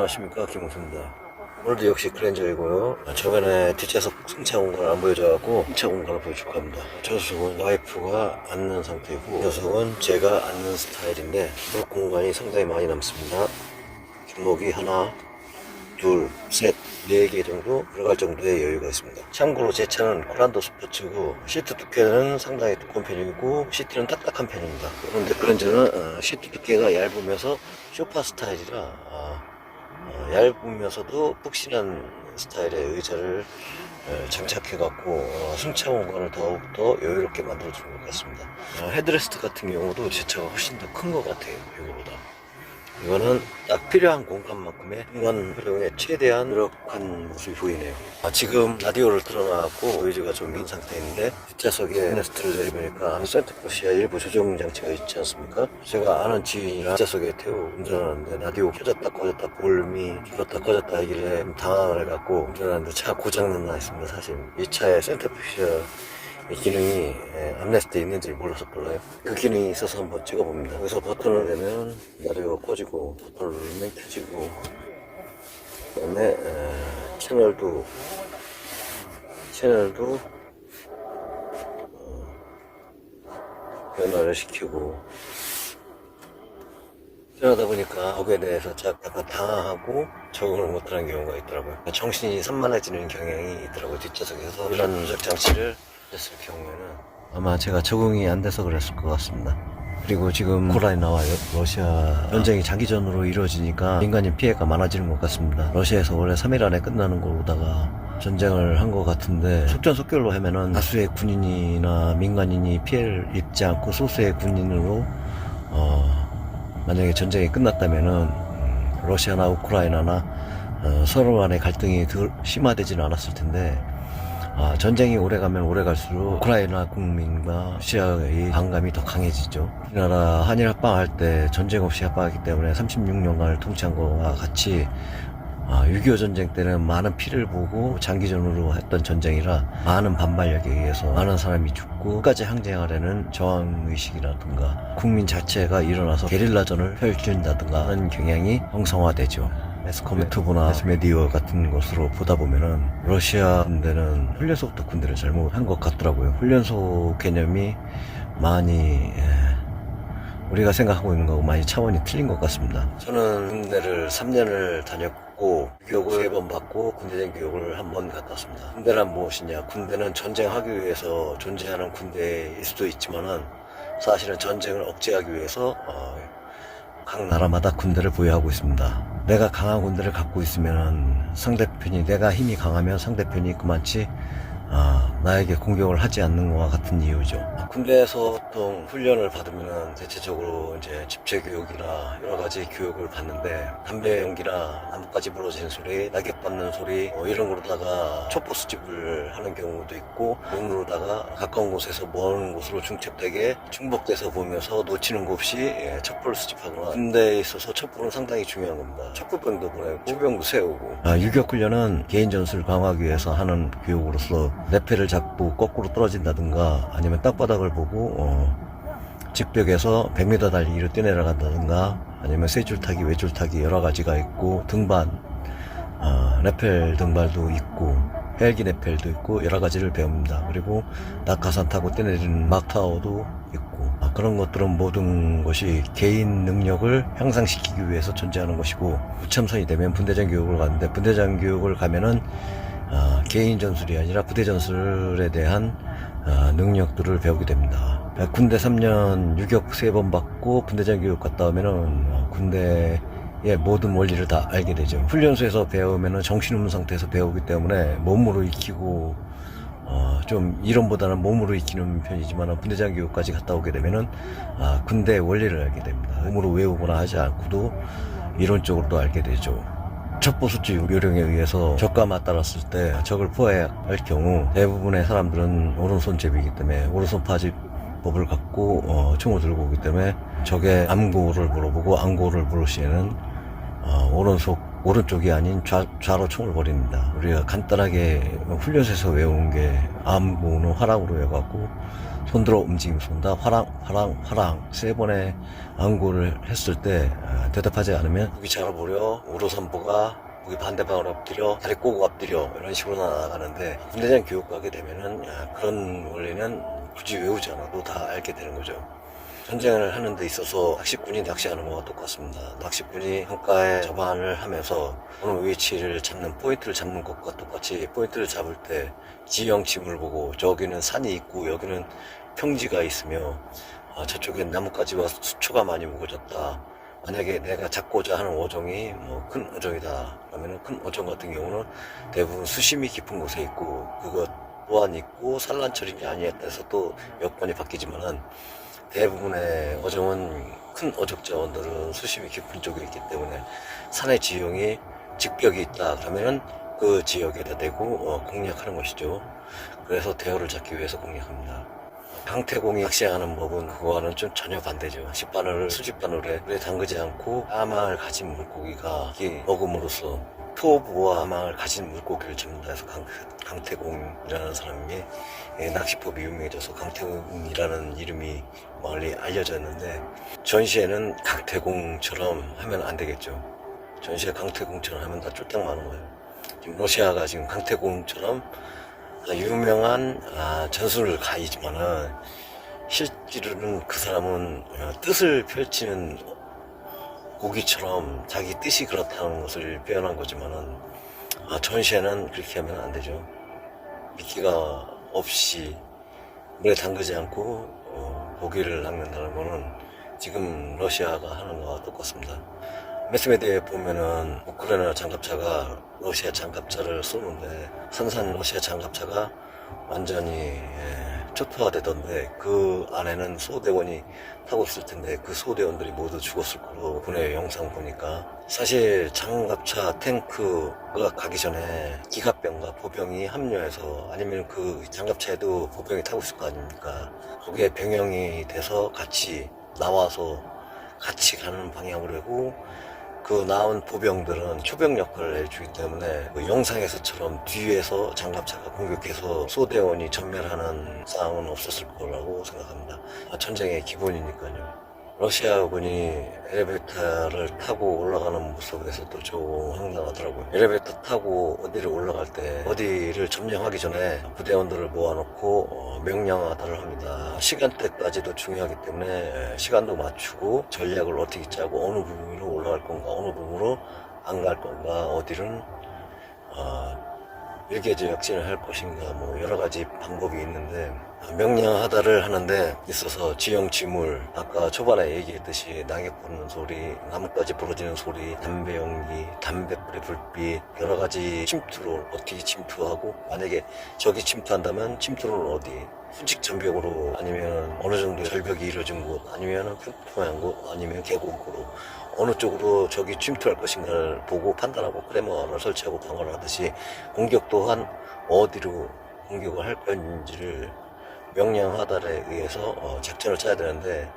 안녕하십니까 김홍수입니다 오늘도 역시 클렌저이고요 저번에 뒷좌석 승차 공간을 안 보여줘갖고 승차 공간을 보여줄까 합니다 저석은 와이프가 앉는 상태이고 저석은 제가 앉는 스타일인데 이 공간이 상당히 많이 남습니다 주먹이 하나 둘, 셋, 네 개 정도 들어갈 정도의 여유가 있습니다. 참고로 제 차는 코란도 스포츠고 시트 두께는 상당히 두꺼운 편이고 시트는 딱딱한 편입니다. 그런데 그런 저는 어, 시트 두께가 얇으면서 쇼파 스타일이라 얇으면서도 푹신한 스타일의 의자를 어, 장착해갖고 어, 승차 공간을 더욱더 여유롭게 만들어주는 것 같습니다. 어, 헤드레스트 같은 경우도 제 차가 훨씬 더 큰 것 같아요. 이거보다. 이거는 딱 필요한 공간만큼의 공간 활용에 최대한 노력한 모습이 보이네요. 아, 지금 라디오를 틀어놔갖고 노이즈가 좀 민 상태인데 뒷좌석에 네스트를 내리보니까 센터포시아 일부 조정 장치가 있지 않습니까? 제가 아는 지인이랑 뒷좌석에 태우 운전하는데 라디오 켜졌다 꺼졌다 볼륨이 줄었다 꺼졌다 하길래 좀 당황을 해갖고 운전하는데 차 고장났나 했습니다. 사실 이 차에 센터포시아 이 기능이 예, 암레스트에 있는지 몰라서 몰라요. 그 기능이 있어서 한번 찍어봅니다. 여기서 버튼을 내면 라디오가 꺼지고 버튼을 누르면 켜지고 그 다음에 에, 채널도 채널도 어, 변화를 시키고 그러다 보니까 거기에 대해서 자- 약간 당황하고 적응을 못하는 경우가 있더라고요. 정신이 산만해지는 경향이 있더라고요. 뒷좌석에서 이런 누적 장치를 했을 경우에는 아마 제가 적응이 안 돼서 그랬을 것 같습니다. 그리고 지금 우크라이나와 여- 러시아 전쟁이 장기전으로 이루어지니까 민간인 피해가 많아지는 것 같습니다. 러시아에서 원래 3일 안에 끝나는 거로다가 전쟁을 한 것 같은데 속전속결로 하면은 다수의 군인이나 민간인이 피해를 입지 않고 소수의 군인으로 어, 만약에 전쟁이 끝났다면은 음, 러시아나 우크라이나나 어, 서로 간의 갈등이 덜 심화되지는 않았을 텐데 아, 전쟁이 오래가면 오래갈수록 우크라이나 국민과 러시아의 반감이 더 강해지죠. 우리나라 한일 합방할 때 전쟁 없이 합방했기 때문에 36년간을 통치한 것과 같이 아, 6.25 전쟁 때는 많은 피를 보고 장기전으로 했던 전쟁이라 많은 반발력에 의해서 많은 사람이 죽고 끝까지 항쟁하려는 저항의식이라든가 국민 자체가 일어나서 게릴라전을 펼친다든가 하는 경향이 형성화되죠. 매스컴 유튜브나 매스메디어 같은 것으로 보다 보면은 러시아 군대는 훈련소부터 군대를 잘못한 것 같더라고요. 훈련소 개념이 많이 예, 우리가 생각하고 있는 거하고 많이 차원이 틀린 것 같습니다. 저는 군대를 3년을 다녔고 교육을 3번 받고 군대장 교육을 한 번 갔다 왔습니다. 군대란 무엇이냐? 군대는 전쟁하기 위해서 존재하는 군대일 수도 있지만은 사실은 전쟁을 억제하기 위해서 어, 각 나라마다 군대를 보유하고 있습니다. 내가 강한 군대를 갖고 있으면 상대편이 내가 힘이 강하면 상대편이 그만치 아, 나에게 공격을 하지 않는 것과 같은 이유죠. 군대에서 보통 훈련을 받으면 대체적으로 이제 집체 교육이나 여러 가지 교육을 받는데 담배 연기나 나뭇가지 부러지는 소리, 낙엽 밟는 소리 뭐 이런 거로다가 촛불 수집을 하는 경우도 있고 눈으로다가 가까운 곳에서 먼 곳으로 중첩되게 중복돼서 보면서 놓치는 것 없이 예, 촛불을 수집하거나 군대에 있어서 촛불은 상당히 중요한 겁니다. 촛불병도 보내고 촛병도 세우고 아, 유격 훈련은 개인 전술 강화하기 위해서 하는 교육으로서 내패를 잡고 거꾸로 떨어진다든가 아니면 땅바닥을 보고 어, 직벽에서 100m 달리기를 뛰내려간다든가 아니면 세 줄 타기, 외줄 타기 여러 가지가 있고 등반, 어, 레펠 등발도 있고 헬기 레펠도 있고 여러 가지를 배웁니다. 그리고 낙하산 타고 뛰내리는 막타워도 있고 아, 그런 것들은 모든 것이 개인 능력을 향상시키기 위해서 존재하는 것이고 우참선이 되면 분대장 교육을 가는데 분대장 교육을 가면은 어, 개인 전술이 아니라 부대 전술에 대한 어, 능력들을 배우게 됩니다. 군대 3년 유격 3번 받고 분대장 교육 갔다 오면은 어, 군대의 모든 원리를 다 알게 되죠. 훈련소에서 배우면은 정신 없는 상태에서 배우기 때문에 몸으로 익히고 어, 좀 이론보다는 몸으로 익히는 편이지만 분대장 교육까지 갔다 오게 되면은 아, 군대 원리를 알게 됩니다. 몸으로 외우거나 하지 않고도 이론적으로도 알게 되죠. 첩보수지 요령에 의해서 적과 맞달았을 때 적을 포획할 경우 대부분의 사람들은 오른손잡이기 때문에 오른손 파집 법을 갖고 어, 총을 들고 오기 때문에 적의 암고를 물어보고 암고를 물을 시에는 어, 오른손 오른쪽이 아닌 좌, 좌로 총을 버립니다. 우리가 간단하게 훈련소에서 외운 게 암고는 화락으로 해갖고 손들어 움직이면서 쏜다. 화랑, 화랑, 화랑. 세 번의 안구를 했을 때 아, 대답하지 않으면 무기 잡아보려 우로선보가 무기 반대방으로 엎드려 다리 꼬고 엎드려 이런 식으로 나아가는데 군대장 교육 가게 되면은 아, 그런 원리는 굳이 외우지 않아도 다 알게 되는 거죠. 전쟁을 하는 데 있어서 낚시꾼이 낚시하는 거와 똑같습니다. 낚시꾼이 한가에 접안을 하면서 어느 위치를 잡는 포인트를 잡는 것과 똑같이 포인트를 잡을 때 지형 지물 보고 저기는 산이 있고 여기는 평지가 있으며 아, 저쪽엔 나뭇가지와 수초가 많이 우거졌다. 만약에 내가 잡고자 하는 어종이 뭐 큰 어종이다. 그러면 큰 어종 같은 경우는 대부분 수심이 깊은 곳에 있고 그것 또한 있고 산란철이냐 아니냐에 따라서 또 여건이 바뀌지만은 대부분의 어종은 큰 어족자원들은 수심이 깊은 쪽에 있기 때문에 산의 지형이 직벽이 있다 그러면은 그 지역에다 대고 어, 공략하는 것이죠. 그래서 대어를 잡기 위해서 공략합니다. 강태공이 낚시하는 법은 그거와는 좀 전혀 반대죠. 식바늘을 수직바늘에 담그지 않고 아망을 가진 물고기가 먹음으로써 아망을 가진 물고기를 잡는다 해서 강, 강태공이라는 사람이 예, 낚시법이 유명해져서 강태공이라는 이름이 멀리 알려졌는데 전시에는 강태공처럼 하면 안 되겠죠. 전시에 강태공처럼 하면 다 쫄딱 마는 거예요. 지금 러시아가 지금 강태공처럼 유명한 아, 전술을 가이지만은 실제로는 그 사람은 어, 뜻을 펼치는 고기처럼 자기 뜻이 그렇다는 것을 표현한 거지만은 아, 전시에는 그렇게 하면 안 되죠. 미끼가 없이 물에 담그지 않고 어, 고기를 낚는다는 거는 지금 러시아가 하는 거와 똑같습니다. 매스메드에 보면은 우크라이나 장갑차가 러시아 장갑차를 쏘는데 선산 러시아 장갑차가 완전히 예, 초토화되던데 그 안에는 소대원이 타고 있을 텐데 그 소대원들이 모두 죽었을 거로 군의 영상 보니까. 사실 장갑차 탱크가 가기 전에 기갑병과 보병이 합류해서 아니면 그 장갑차에도 보병이 타고 있을 거 아닙니까? 거기에 병영이 돼서 같이 나와서 같이 가는 방향으로 하고 그 나온 보병들은 초병 역할을 해주기 때문에 그 영상에서처럼 뒤에서 장갑차가 공격해서 소대원이 전멸하는 상황은 없었을 거라고 생각합니다. 아, 전쟁의 기본이니까요. 러시아군이 엘리베이터를 타고 올라가는 모습에서도 좀 황당하더라고요. 엘리베이터 타고 어디를 올라갈 때 어디를 점령하기 전에 부대원들을 모아놓고 어, 명령하다를 합니다. 시간대까지도 중요하기 때문에 시간도 맞추고 전략을 어떻게 짜고 어느 부분으로 올라갈 건가 어느 부분으로 안 갈 건가 어디는 어, 일개조 역진을 할 것인가 뭐 여러 가지 방법이 있는데 명령하다를 하는데 있어서 지형지물 아까 초반에 얘기했듯이 낙엽 부르는 소리 나뭇가지 부러지는 소리 담배 연기 담배불의 불빛 여러 가지 침투를 어떻게 침투하고 만약에 저기 침투한다면 침투는 어디? 수직 전벽으로 아니면 어느 정도 절벽이 이루어진 곳 아니면 평평한 곳 아니면 계곡으로 어느 쪽으로 적이 침투할 것인가를 보고 판단하고 크레머를 설치하고 방어를 하듯이 공격 또한 어디로 공격을 할 건지를 명령하달에 의해서 어, 작전을 짜야 되는데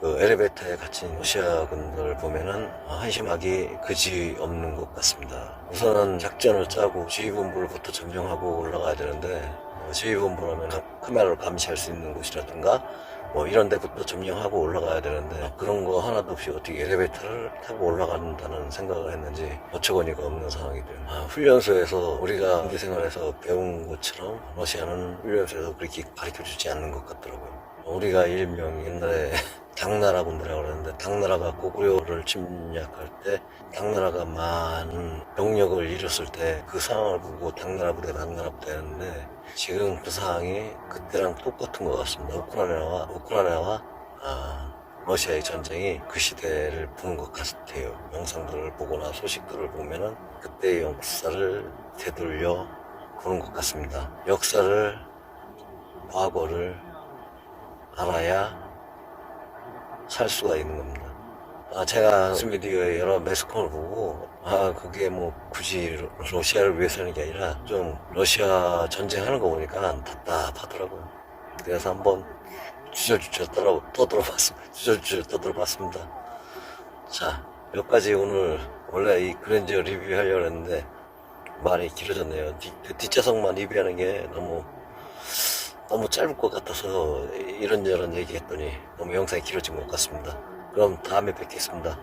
그 엘리베이터에 갇힌 러시아군들을 보면은 어, 한심하기 그지 없는 것 같습니다. 우선은 작전을 짜고 지휘본부를부터 점령하고 올라가야 되는데 어, 지휘본부라면 카- 카메라로 감시할 수 있는 곳이라든가 뭐 이런 데부터 점령하고 올라가야 되는데 그런 거 하나도 없이 어떻게 엘리베이터를 타고 올라간다는 생각을 했는지 어처구니가 없는 상황이 돼요. 아, 훈련소에서 우리가 군대 생활에서 배운 것처럼 러시아는 훈련소에서 그렇게 가르쳐 주지 않는 것 같더라고요. 우리가 일명 옛날에 당나라 군대라고 그러는데 당나라가 고구려를 침략할 때 당나라가 많은 병력을 잃었을 때 그 상황을 보고 당나라 부대 당나라 부대 했는데 지금 그 상황이 그때랑 똑같은 것 같습니다. 우크라이나와 우크라이나와 아, 러시아의 전쟁이 그 시대를 보는 것 같아요. 영상들을 보거나 소식들을 보면은 그때의 역사를 되돌려 보는 것 같습니다. 역사를 과거를 알아야 살 수가 있는 겁니다. 아, 제가 스미디어의 여러 매스컴을 보고, 아, 그게 뭐 굳이 러- 러시아를 위해서 하는 게 아니라 좀 러시아 전쟁하는 거 보니까 답답하더라고요. 그래서 한번 주저주저 떠들어, 떠들어봤습니다. 주저주저 떠들어봤습니다. 자, 몇 가지 오늘 원래 이 그랜저 리뷰 하려고 했는데 말이 길어졌네요. 뒤, 그 뒷좌석만 리뷰하는 게 너무 너무 짧을 것 같아서 이런저런 얘기했더니 너무 영상이 길어진 것 같습니다. 그럼 다음에 뵙겠습니다.